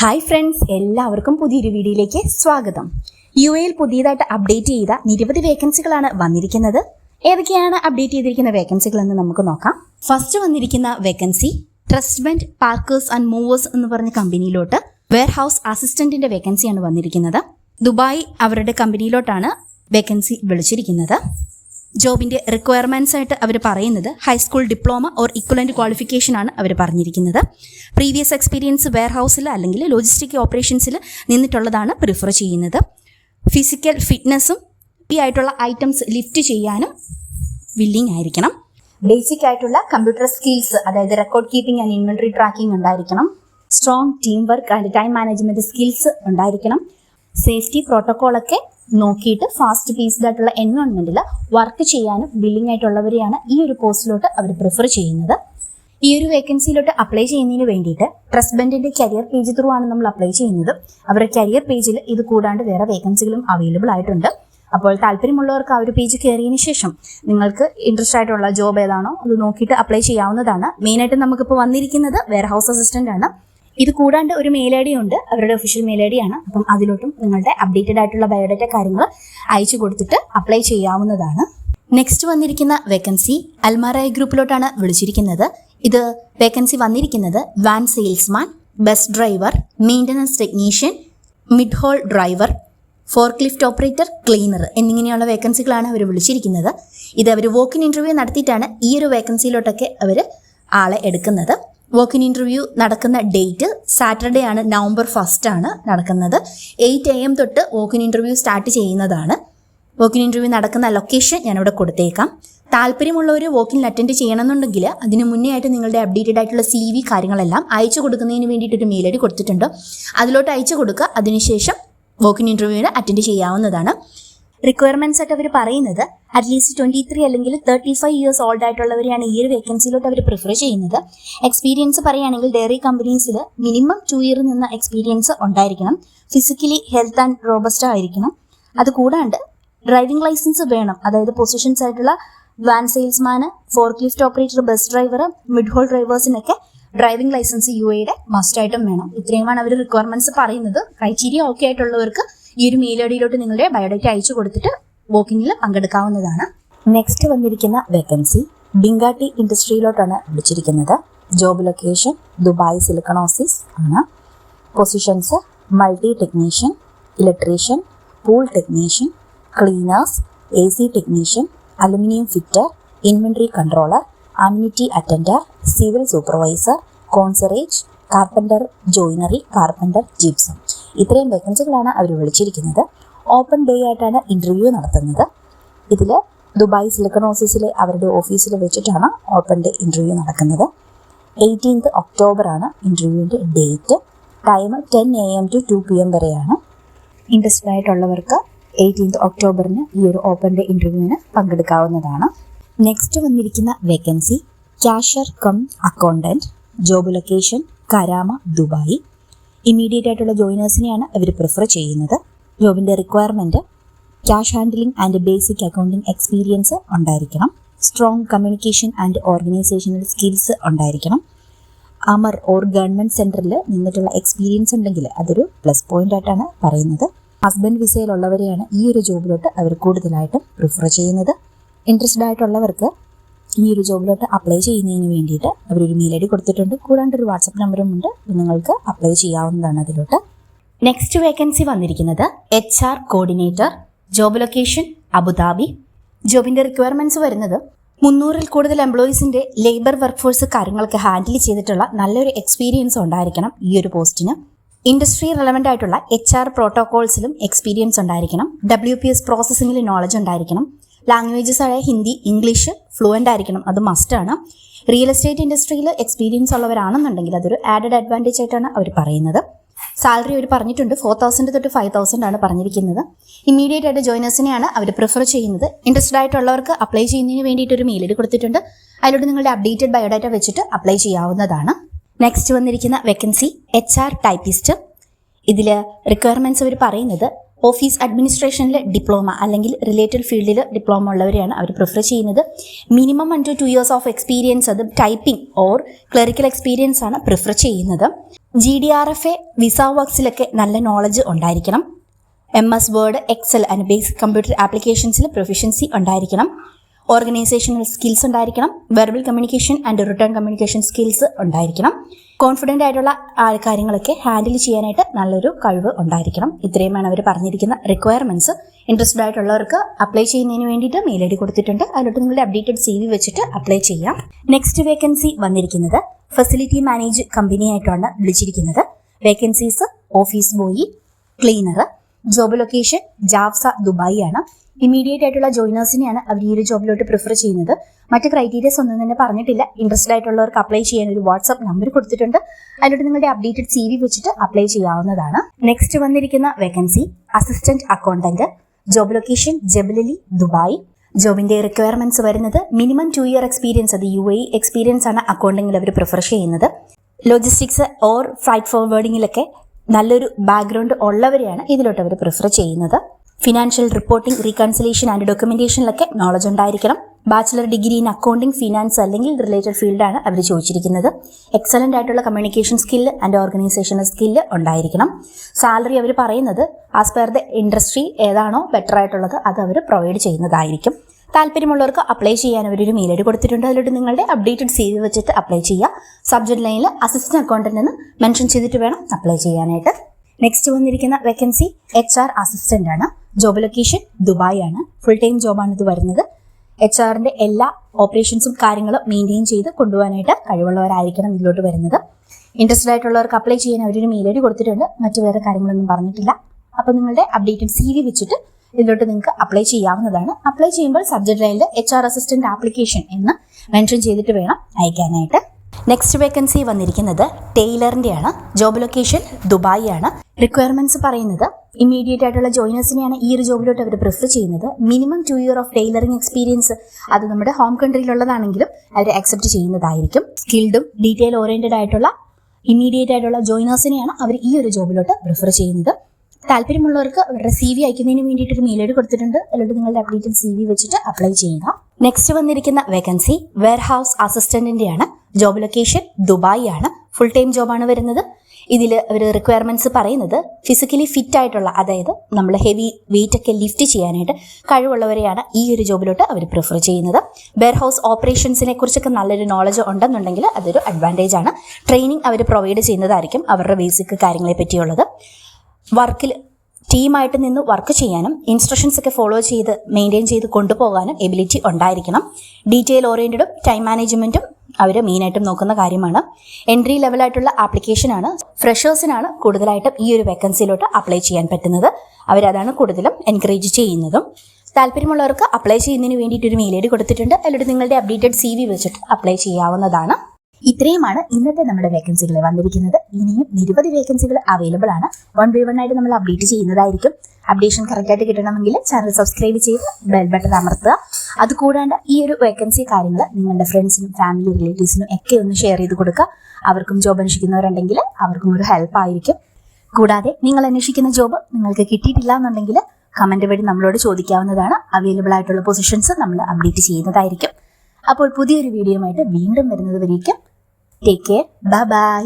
Hi friends എല്ലാവർക്കും പുതിയൊരു വീഡിയോയിലേക്ക് സ്വാഗതം. യു എയിൽ പുതിയതായിട്ട് അപ്ഡേറ്റ് ചെയ്ത നിരവധി വേക്കൻസികളാണ് വന്നിരിക്കുന്നത്. ഏതൊക്കെയാണ് അപ്ഡേറ്റ് ചെയ്തിരിക്കുന്ന വേക്കൻസികൾ എന്ന് നമുക്ക് നോക്കാം. ഫസ്റ്റ് വന്നിരിക്കുന്ന വേക്കൻസി ട്രസ്റ്റ്മെന്റ് പാർക്കേഴ്സ് ആൻഡ് മൂവേഴ്സ് എന്ന് പറഞ്ഞ കമ്പനിയിലോട്ട് വെയർ ഹൗസ് അസിസ്റ്റന്റിന്റെ വേക്കൻസിയാണ് വന്നിരിക്കുന്നത്. ദുബായ് അവരുടെ കമ്പനിയിലോട്ടാണ് വേക്കൻസി വിളിച്ചിരിക്കുന്നത്. ജോബിന്റെ റിക്വയർമെന്റ്സ് ആയിട്ട് അവർ പറയുന്നത് high school diploma or equivalent qualification ആണ് അവർ പറഞ്ഞിരിക്കുന്നത്. പ്രീവിയസ് എക്സ്പീരിയൻസ് വെയർ ഹൗസിൽ അല്ലെങ്കിൽ ലോജിസ്റ്റിക് ഓപ്പറേഷൻസിൽ നിന്നിട്ടുള്ളതാണ് പ്രിഫർ ചെയ്യുന്നത്. ഫിസിക്കൽ ഫിറ്റ്നസ്സും ഈ ആയിട്ടുള്ള ഐറ്റംസ് ലിഫ്റ്റ് ചെയ്യാനും വില്ലിംഗ് ആയിരിക്കണം. ബേസിക് ആയിട്ടുള്ള കമ്പ്യൂട്ടർ സ്കിൽസ് അതായത് record keeping and inventory tracking ഉണ്ടായിരിക്കണം. Strong team work and time management skills ഉണ്ടായിരിക്കണം. സേഫ്റ്റി പ്രോട്ടോക്കോളൊക്കെ നോക്കിയിട്ട് ഫാസ്റ്റ് പീസ്ഡ് ആയിട്ടുള്ള എൻവയോൺമെന്റിൽ വർക്ക് ചെയ്യാനും ബില്ലിംഗ് ആയിട്ടുള്ളവരെയാണ് ഈ ഒരു പോസ്റ്റിലോട്ട് അവർ പ്രിഫർ ചെയ്യുന്നത്. ഈ ഒരു വേക്കൻസിയിലോട്ട് അപ്ലൈ ചെയ്യുന്നതിന് വേണ്ടിയിട്ട് ട്രസ്റ്റ് ബെൻഡിന്റെ കരിയർ പേജ് ത്രൂ ആണ് നമ്മൾ അപ്ലൈ ചെയ്യുന്നത്. അവരുടെ കരിയർ പേജിൽ ഇത് കൂടാണ്ട് വേറെ വേക്കൻസികളും അവൈലബിൾ ആയിട്ടുണ്ട്. അപ്പോൾ താല്പര്യമുള്ളവർക്ക് ആ ഒരു പേജ് കയറിയതിന് ശേഷം നിങ്ങൾക്ക് ഇൻട്രസ്റ്റ് ആയിട്ടുള്ള ജോബ് ഏതാണോ അത് നോക്കിയിട്ട് അപ്ലൈ ചെയ്യാവുന്നതാണ്. മെയിനായിട്ട് നമുക്കിപ്പോൾ വന്നിരിക്കുന്നത് വെയർ ഹൗസ് അസിസ്റ്റന്റ് ആണ്. ഇത് കൂടാണ്ട് ഒരു മെയിൽ ഐ ഡി ഉണ്ട്. അവരുടെ ഒഫീഷ്യൽ മെയിൽ ഐ ഡി ആണ്. അപ്പം അതിലോട്ടും നിങ്ങളുടെ അപ്ഡേറ്റഡ് ആയിട്ടുള്ള ബയോഡേറ്റ കാര്യങ്ങൾ അയച്ചു കൊടുത്തിട്ട് അപ്ലൈ ചെയ്യാവുന്നതാണ്. നെക്സ്റ്റ് വന്നിരിക്കുന്ന വേക്കൻസി അൽമാറായ ഗ്രൂപ്പിലോട്ടാണ് വിളിച്ചിരിക്കുന്നത്. ഇത് വേക്കൻസി വന്നിരിക്കുന്നത് van salesman bus driver maintenance technician mid haul driver forklift operator cleaner എന്നിങ്ങനെയുള്ള വേക്കൻസികളാണ് അവർ വിളിച്ചിരിക്കുന്നത്. ഇത് അവർ വോക്കിൻ ഇന്റർവ്യൂ നടത്തിയിട്ടാണ് ഈ ഒരു വേക്കൻസിയിലോട്ടൊക്കെ അവർ ആളെ എടുക്കുന്നത്. വോക്കിൻ ഇന്റർവ്യൂ നടക്കുന്ന ഡേറ്റ് സാറ്റർഡേ ആണ് നവംബർ ഫസ്റ്റ് ആണ് നടക്കുന്നത്. എയ്റ്റ് എ എം തൊട്ട് വർക്കിംഗ് ഇന്റർവ്യൂ സ്റ്റാർട്ട് ചെയ്യുന്നതാണ്. വോക്കിൻ ഇന്റർവ്യൂ നടക്കുന്ന ലൊക്കേഷൻ ഞാനിവിടെ കൊടുത്തേക്കാം. താല്പര്യമുള്ളവർ വോക്കിനിൽ അറ്റൻഡ് ചെയ്യണമെന്നുണ്ടെങ്കിൽ അതിന് മുന്നേ ആയിട്ട് നിങ്ങളുടെ അപ്ഡേറ്റഡ് ആയിട്ടുള്ള സി വി കാര്യങ്ങളെല്ലാം അയച്ചു കൊടുക്കുന്നതിന് വേണ്ടിയിട്ട് ഒരു മെയിൽ ഐ ഡി കൊടുത്തിട്ടുണ്ട്. അതിലോട്ട് അയച്ചു കൊടുക്കുക. അതിനുശേഷം വോക്കിൻ ഇന്റർവ്യൂവിന് അറ്റൻഡ് ചെയ്യാവുന്നതാണ്. റിക്വയർമെന്റ്സ് ആയിട്ട് അവർ പറയുന്നത് അറ്റ്ലീസ്റ്റ് ട്വന്റി ത്രീ അല്ലെങ്കിൽ തേർട്ടി ഫൈവ് ഇയേഴ്സ് ഓൾഡ് ആയിട്ടുള്ളവരെയാണ് ഈ ഒരു വേക്കൻസിയിലോട്ട് അവർ പ്രിഫർ ചെയ്യുന്നത്. എക്സ്പീരിയൻസ് പറയുകയാണെങ്കിൽ ഡയറി കമ്പനീസിൽ മിനിമം ടു ഇയർ നിന്ന എക്സ്പീരിയൻസ് ഉണ്ടായിരിക്കണം. ഫിസിക്കലി ഹെൽത്ത് ആൻഡ് റോബസ്റ്റ് ആയിരിക്കണം. അതുകൂടാണ്ട് ഡ്രൈവിംഗ് ലൈസൻസ് വേണം. അതായത് പൊസിഷൻസ് ആയിട്ടുള്ള van സെയിൽസ്മാന് fork lift operator bus driver mid haul ഡ്രൈവേഴ്സിനൊക്കെ driving licence U എയുടെ മസ്റ്റ് ആയിട്ടും വേണം. ഇത്രയുമാണ് അവർ റിക്വയർമെന്റ്സ് പറയുന്നത്. ക്രൈറ്റീരിയ ഓക്കെ ആയിട്ടുള്ളവർക്ക് ഈ ഒരു മെയിൽ ഐ ഡിയിലോട്ട് നിങ്ങളുടെ ബയോഡേറ്റ അയച്ചു കൊടുത്തിട്ട് വോക്കിങ്ങിൽ പങ്കെടുക്കാവുന്നതാണ്. നെക്സ്റ്റ് വന്നിരിക്കുന്ന വേക്കൻസി ബിങ്കാട്ടി ഇൻഡസ്ട്രിയിലോട്ടാണ് വിളിച്ചിരിക്കുന്നത്. ജോബ് ലൊക്കേഷൻ ദുബായ് സിലിക്കണോസിസ് ആണ്. Positions multi technician electrician pool technician cleaners A C technician aluminium fitter inventory controller amenity attendant civil supervisor concierge carpenter joinery carpenter gypsum ഇത്രയും വേക്കൻസികളാണ് അവർ വിളിച്ചിരിക്കുന്നത്. Open day ആയിട്ടാണ് interview നടത്തുന്നത്. ഇതിൽ Dubai silicon ഓഫീസിലെ അവരുടെ ഓഫീസിൽ വെച്ചിട്ടാണ് ഓപ്പൺ ഡേ ഇന്റർവ്യൂ നടക്കുന്നത്. എയ്റ്റീൻത്ത് ഒക്ടോബർ ആണ് ഇന്റർവ്യൂവിന്റെ date time ten A M to two P M വരെയാണ്. ഇൻട്രസ്റ്റഡ് ആയിട്ടുള്ളവർക്ക് എയ്റ്റീൻത്ത് ഒക്ടോബറിന് ഈ ഒരു ഓപ്പൺ ഡേ ഇന്റർവ്യൂവിന് പങ്കെടുക്കാവുന്നതാണ്. നെക്സ്റ്റ് വന്നിരിക്കുന്ന vacancy cashier cum accountant job location Karama Dubai immediate ആയിട്ടുള്ള ജോയിനേഴ്സിനെയാണ് അവർ പ്രിഫർ ചെയ്യുന്നത്. ജോബിന്റെ requirement cash handling and basic accounting experience ഉണ്ടായിരിക്കണം. Strong communication and organisational skills ഉണ്ടായിരിക്കണം. അമർ ഓർ ഗവൺമെന്റ് സെന്ററിൽ നിന്നിട്ടുള്ള എക്സ്പീരിയൻസ് ഉണ്ടെങ്കിൽ അതൊരു പ്ലസ് പോയിന്റ് ആയിട്ടാണ് പറയുന്നത്. ഹസ്ബൻഡ് വിസയിലുള്ളവരെയാണ് ഈ ഒരു ജോബിലോട്ട് അവർ കൂടുതലായിട്ടും പ്രിഫർ ചെയ്യുന്നത്. ഇൻട്രസ്റ്റഡ് ആയിട്ടുള്ളവർക്ക് ഈ ഒരു ജോബിലോട്ട് അപ്ലൈ ചെയ്യുന്നതിന് വേണ്ടിയിട്ട് അവരൊരു മെയിൽ ഐ ഡി കൊടുത്തിട്ടുണ്ട്. കൂടാണ്ട് ഒരു വാട്സപ്പ് നമ്പറും ഉണ്ട്. നിങ്ങൾക്ക് അപ്ലൈ ചെയ്യാവുന്നതാണ് അതിലോട്ട്. നെക്സ്റ്റ് വേക്കൻസി വന്നിരിക്കുന്നത് H R coordinator job location Abu Dhabi ജോബിന്റെ റിക്വയർമെന്റ്സ് വരുന്നത് മുന്നൂറിൽ കൂടുതൽ എംപ്ലോയീസിന്റെ ലേബർ വർക്ക് ഫോഴ്സ് കാര്യങ്ങളൊക്കെ ഹാൻഡിൽ ചെയ്തിട്ടുള്ള നല്ലൊരു എക്സ്പീരിയൻസ് ഉണ്ടായിരിക്കണം ഈ ഒരു പോസ്റ്റിന്. ഇൻഡസ്ട്രി റെലവെന്റ് ആയിട്ടുള്ള എച്ച് ആർ പ്രോട്ടോകോൾസിലും എക്സ്പീരിയൻസ് ഉണ്ടായിരിക്കണം. ഡബ്ല്യു പി എസ് പ്രോസസ്സിംഗിൽ നോളജ് ഉണ്ടായിരിക്കണം. ലാംഗ്വേജസ് ആയ ഹിന്ദി ഇംഗ്ലീഷ് ഫ്ലുവന്റ് ആയിരിക്കണം. അത് മസ്റ്റാണ് റിയൽ എസ്റ്റേറ്റ് ഇൻഡസ്ട്രിയിൽ എക്സ്പീരിയൻസ് ഉള്ളവരാണെന്നുണ്ടെങ്കിൽ അതൊരു ആഡഡ് അഡ്വാന്റേജ് ആയിട്ടാണ് അവർ പറയുന്നത്. സാലറി അവർ പറഞ്ഞിട്ടുണ്ട്. ഫോർ തൗസൻഡ് തൊട്ട് ഫൈവ് തൗസൻഡ് ആണ് പറഞ്ഞിരിക്കുന്നത്. ഇമ്മീഡിയറ്റ് ആയിട്ട് ജോയിനേഴ്സിനെയാണ് അവർ പ്രിഫർ ചെയ്യുന്നത്. ഇൻട്രസ്റ്റഡ് ആയിട്ടുള്ളവർക്ക് അപ്ലൈ ചെയ്യുന്നതിന് വേണ്ടിയിട്ട് ഒരു ഡി കൊടുത്തിട്ടുണ്ട്. അതിലൂടെ നിങ്ങളുടെ അപ്ഡേറ്റഡ് ബയോഡാറ്റ വെച്ചിട്ട് അപ്ലൈ ചെയ്യാവുന്നതാണ്. നെക്സ്റ്റ് വന്നിരിക്കുന്ന വെക്കൻസി എച്ച് ആർ ടൈപ്പിസ്റ്റ് ഇതിൽ റിക്വയർമെന്റ്സ് അവർ പറയുന്നത് ഓഫീസ് അഡ്മിനിസ്ട്രേഷനിൽ ഡിപ്ലോമ അല്ലെങ്കിൽ റിലേറ്റഡ് ഫീൽഡിൽ ഡിപ്ലോമ ഉള്ളവരെയാണ് അവർ പ്രിഫർ ചെയ്യുന്നത്. Minimum one two two years of experience അത് ടൈപ്പിംഗ് ഓർ ക്ലറിക്കൽ എക്സ്പീരിയൻസ് ആണ് പ്രിഫർ ചെയ്യുന്നത്. G D R F A visa വർക്സിലൊക്കെ നല്ല നോളജ് ഉണ്ടായിരിക്കണം. M S word excel and basic computer ആപ്ലിക്കേഷൻസിൽ proficiency ഉണ്ടായിരിക്കണം. ഓർഗനൈസേഷണൽ സ്കിൽസ് ഉണ്ടായിരിക്കണം. Verbal communication and written communication skills ഉണ്ടായിരിക്കണം. Confident ആയിട്ടുള്ള കാര്യങ്ങളൊക്കെ ഹാൻഡിൽ ചെയ്യാനായിട്ട് നല്ലൊരു കഴിവ് ഉണ്ടായിരിക്കണം. ഇത്രയുമാണ് അവർ പറഞ്ഞിരിക്കുന്ന റിക്വയർമെന്റ്സ് ഇൻട്രസ്റ്റഡ് ആയിട്ടുള്ളവർക്ക് അപ്ലൈ ചെയ്യുന്നതിന് വേണ്ടിയിട്ട് മെയിൽ ഐ ഡി കൊടുത്തിട്ടുണ്ട്. അതിലോട്ട് നിങ്ങളുടെ അപ്ഡേറ്റഡ് സി വി വെച്ചിട്ട് അപ്ലൈ ചെയ്യാം. നെക്സ്റ്റ് വേക്കൻസി വന്നിരിക്കുന്നത് ഫെസിലിറ്റി മാനേജ് കമ്പനി ആയിട്ടാണ് വിളിച്ചിരിക്കുന്നത്. Vacancies office boy cleaner job location ജാവ്സ Dubai ആണ്. ഇമീഡിയറ്റ് ആയിട്ടുള്ള ജോയിനേഴ്സിനെയാണ് അവർ ഈ ഒരു ജോബിലോട്ട് പ്രിഫർ ചെയ്യുന്നത്. മറ്റ് ക്രൈറ്റീരിയസ് ഒന്നും തന്നെ പറഞ്ഞിട്ടില്ല. ഇൻട്രസ്റ്റഡ് ആയിട്ടുള്ളവർക്ക് അപ്ലൈ ചെയ്യാൻ ഒരു വാട്സ്ആപ്പ് നമ്പർ കൊടുത്തിട്ടുണ്ട്. അതിലോട്ട് നിങ്ങളുടെ അപ്ഡേറ്റഡ് സി വി വെച്ചിട്ട് അപ്ലൈ ചെയ്യാവുന്നതാണ്. നെക്സ്റ്റ് വന്നിരിക്കുന്ന vacancy assistant accountant job location Jebel Ali Dubai. ജോബിന്റെ റിക്വയർമെന്റ്സ് വരുന്നത് മിനിമം ടു ഇയർ എക്സ്പീരിയൻസ് അത് യു എ എക്സ്പീരിയൻസ് ആണ് അക്കൗണ്ടിങ്ങിൽ അവർ പ്രിഫർ ചെയ്യുന്നത്. ലോജിസ്റ്റിക്സ് ഓർ ഫ്ലൈറ്റ് ഫോർവേഡിങ്ങിലൊക്കെ നല്ലൊരു ബാക്ക്ഗ്രൗണ്ട് ഉള്ളവരെയാണ് ഇതിലോട്ട് അവർ പ്രിഫർ ചെയ്യുന്നത്. ഫിനാൻഷ്യൽ റിപ്പോർട്ടിംഗ് റീകൺസിലേഷൻ ആൻഡ് ഡോക്യുമെന്റേഷനിലൊക്കെ നോളജ് ഉണ്ടായിരിക്കണം. Bachelor degree in accounting finance അല്ലെങ്കിൽ റിലേറ്റഡ് ഫീൽഡാണ് അവർ ചോദിച്ചിരിക്കുന്നത്. എക്സലന്റ് ആയിട്ടുള്ള communication skill and organisational skill ഉണ്ടായിരിക്കണം. സാലറി അവർ പറയുന്നത് ആസ് പെർ ദ ഇൻഡസ്ട്രി ഏതാണോ ബെറ്റർ ആയിട്ടുള്ളത് അത് അവർ പ്രൊവൈഡ് ചെയ്യുന്നതായിരിക്കും. താല്പര്യമുള്ളവർക്ക് അപ്ലൈ ചെയ്യാൻ അവരൊരു മെയിൽ ഐ ഡി കൊടുത്തിട്ടുണ്ട്. അതിലോട്ട് നിങ്ങളുടെ അപ്ഡേറ്റഡ് സി വി വെച്ചിട്ട് അപ്ലൈ ചെയ്യുക. സബ്ജക്ട് ലൈനിൽ അസിസ്റ്റന്റ് അക്കൗണ്ടന്റ് എന്ന് മെൻഷൻ ചെയ്തിട്ട് വേണം അപ്ലൈ ചെയ്യാനായിട്ട്. നെക്സ്റ്റ് വന്നിരിക്കുന്ന വേക്കൻസി എച്ച് ആർ അസിസ്റ്റന്റ് ആണ്. ജോബ് ലൊക്കേഷൻ ദുബായ് ആണ്. ഫുൾ ടൈം ജോബാണ് ഇത് വരുന്നത്. എച്ച് ആറിന്റെ എല്ലാ ഓപ്പറേഷൻസും കാര്യങ്ങളും മെയിന്റെയിൻ ചെയ്ത് കൊണ്ടുപോകാനായിട്ട് കഴിവുള്ളവരായിരിക്കണം ഇതിലോട്ട് വരുന്നത്. ഇൻട്രസ്റ്റഡ് ആയിട്ടുള്ളവർക്ക് അപ്ലൈ ചെയ്യാൻ അവരൊരു മെയിൽ ഐഡി കൊടുത്തിട്ടുണ്ട്. മറ്റു വേറെ കാര്യങ്ങളൊന്നും പറഞ്ഞിട്ടില്ല. അപ്പോൾ നിങ്ങളുടെ അപ്ഡേറ്റഡ് സി വി വെച്ചിട്ട് ഇതിലോട്ട് നിങ്ങൾക്ക് അപ്ലൈ ചെയ്യാവുന്നതാണ്. അപ്ലൈ ചെയ്യുമ്പോൾ സബ്ജക്ട് ലൈനിൽ എച്ച് ആർ അസിസ്റ്റന്റ് ആപ്ലിക്കേഷൻ എന്ന് മെൻഷൻ ചെയ്തിട്ട് വേണം അയക്കാനായിട്ട്. നെക്സ്റ്റ് വേക്കൻസി വന്നിരിക്കുന്നത് ടൈലറിന്റെ ആണ് ജോബ് ലൊക്കേഷൻ ദുബായ് ആണ് റിക്വയർമെന്റ്സ് പറയുന്നത് ഇമ്മീഡിയറ്റ് ആയിട്ടുള്ള ജോയിനേഴ്സിനെയാണ് ഈ ഒരു ജോബിലോട്ട് അവർ പ്രിഫർ ചെയ്യുന്നത്. Minimum two year of tailoring experience അത് നമ്മുടെ ഹോം കൺട്രിയിലുള്ളതാണെങ്കിലും അവർ അക്സെപ്റ്റ് ചെയ്യുന്നതായിരിക്കും. സ്കിൽഡും ഡീറ്റെയിൽ ഓറിയന്റഡ് ആയിട്ടുള്ള ഇമ്മീഡിയറ്റ് ആയിട്ടുള്ള ജോയിനേഴ്സിനെയാണ് അവർ ഈ ഒരു ജോബിലോട്ട് പ്രിഫർ ചെയ്യുന്നത്. താല്പര്യമുള്ളവർക്ക് അവരുടെ സി വി അയക്കുന്നതിന് വേണ്ടിയിട്ട് ഒരു മെയിൽ കൊടുത്തിട്ടുണ്ട്. അല്ലെങ്കിൽ നിങ്ങളുടെ അപ്ഡേറ്റഡ് സി വി വെച്ചിട്ട് അപ്ലൈ ചെയ്യുക. നെക്സ്റ്റ് വന്നിരിക്കുന്ന വേക്കൻസി വെയർഹൗസ് അസിസ്റ്റന്റിന്റെ ആണ് ജോബ് ലൊക്കേഷൻ ദുബായ് ആണ്. ഫുൾ ടൈം ജോബാണ് വരുന്നത്. ഇതിൽ അവർ റിക്വയർമെന്റ്സ് പറയുന്നത് ഫിസിക്കലി ഫിറ്റ് ആയിട്ടുള്ള അതായത് നമ്മൾ ഹെവി വെയിറ്റ് ഒക്കെ ലിഫ്റ്റ് ചെയ്യാനായിട്ട് കഴിവുള്ളവരെയാണ് ഈ ഒരു ജോബിലോട്ട് അവർ പ്രിഫർ ചെയ്യുന്നത്. വെയർ ഹൗസ് ഓപ്പറേഷൻസിനെ കുറിച്ചൊക്കെ നല്ലൊരു നോളജ് ഉണ്ടെന്നുണ്ടെങ്കിൽ അതൊരു അഡ്വാന്റേജ് ആണ്. ട്രെയിനിങ് അവർ പ്രൊവൈഡ് ചെയ്യുന്നതായിരിക്കും അവരുടെ ബേസിക് കാര്യങ്ങളെ പറ്റിയുള്ളത്. വർക്കിൽ ടീമായിട്ട് നിന്ന് വർക്ക് ചെയ്യാനും ഇൻസ്ട്രക്ഷൻസ് ഒക്കെ ഫോളോ ചെയ്ത് മെയിന്റെയിൻ ചെയ്ത് കൊണ്ടുപോകാനും എബിലിറ്റി ഉണ്ടായിരിക്കണം. ഡീറ്റെയിൽ ഓറിയന്റഡും ടൈം മാനേജ്മെന്റും അവർ മെയിനായിട്ടും നോക്കുന്ന കാര്യമാണ്. എൻട്രി ലെവലായിട്ടുള്ള ആപ്ലിക്കേഷനാണ് ഫ്രഷേഴ്സിനാണ് കൂടുതലായിട്ടും ഈ ഒരു വേക്കൻസിയിലോട്ട് അപ്ലൈ ചെയ്യാൻ പറ്റുന്നത്. അവരതാണ് കൂടുതലും എൻകറേജ് ചെയ്യുന്നതും. താല്പര്യമുള്ളവർക്ക് അപ്ലൈ ചെയ്യുന്നതിന് വേണ്ടിയിട്ട് ഒരു മെയിൽ ഐ ഡി കൊടുത്തിട്ടുണ്ട്. അല്ലെങ്കിൽ നിങ്ങളുടെ അപ്ഡേറ്റഡ് സി വി വെച്ചിട്ട് അപ്ലൈ ചെയ്യാവുന്നതാണ്. ഇത്രയുമാണ് ഇന്നത്തെ നമ്മുടെ വേക്കൻസികൾ വന്നിരിക്കുന്നത്. ഇനിയും നിരവധി വേക്കൻസികൾ അവൈലബിൾ ആണ്. വൺ ബൈ വൺ ആയിട്ട് നമ്മൾ അപ്ഡേറ്റ് ചെയ്യുന്നതായിരിക്കും. അപ്ഡേഷൻ കറക്റ്റായിട്ട് കിട്ടണമെങ്കിൽ ചാനൽ സബ്സ്ക്രൈബ് ചെയ്ത് ബെൽ ബട്ടൺ അമർത്തുക. അതുകൂടാണ്ട് ഈ ഒരു വേക്കൻസി കാര്യങ്ങൾ നിങ്ങളുടെ ഫ്രണ്ട്സിനും ഫാമിലി റിലേറ്റീവ്സിനും ഒക്കെ ഒന്ന് ഷെയർ ചെയ്ത് കൊടുക്കുക. അവർക്കും ജോബ് അന്വേഷിക്കുന്നവരുണ്ടെങ്കിൽ അവർക്കും ഒരു ഹെൽപ്പ് ആയിരിക്കും. കൂടാതെ നിങ്ങൾ അന്വേഷിക്കുന്ന ജോബ് നിങ്ങൾക്ക് കിട്ടിയിട്ടില്ല എന്നുണ്ടെങ്കിൽ കമന്റ് വഴി നമ്മളോട് ചോദിക്കാവുന്നതാണ്. അവൈലബിൾ ആയിട്ടുള്ള പൊസിഷൻസ് നമ്മൾ അപ്ഡേറ്റ് ചെയ്യുന്നതായിരിക്കും. അപ്പോൾ പുതിയൊരു വീഡിയോ ആയിട്ട് വീണ്ടും വരുന്നത് വരേക്കും. Take care bye bye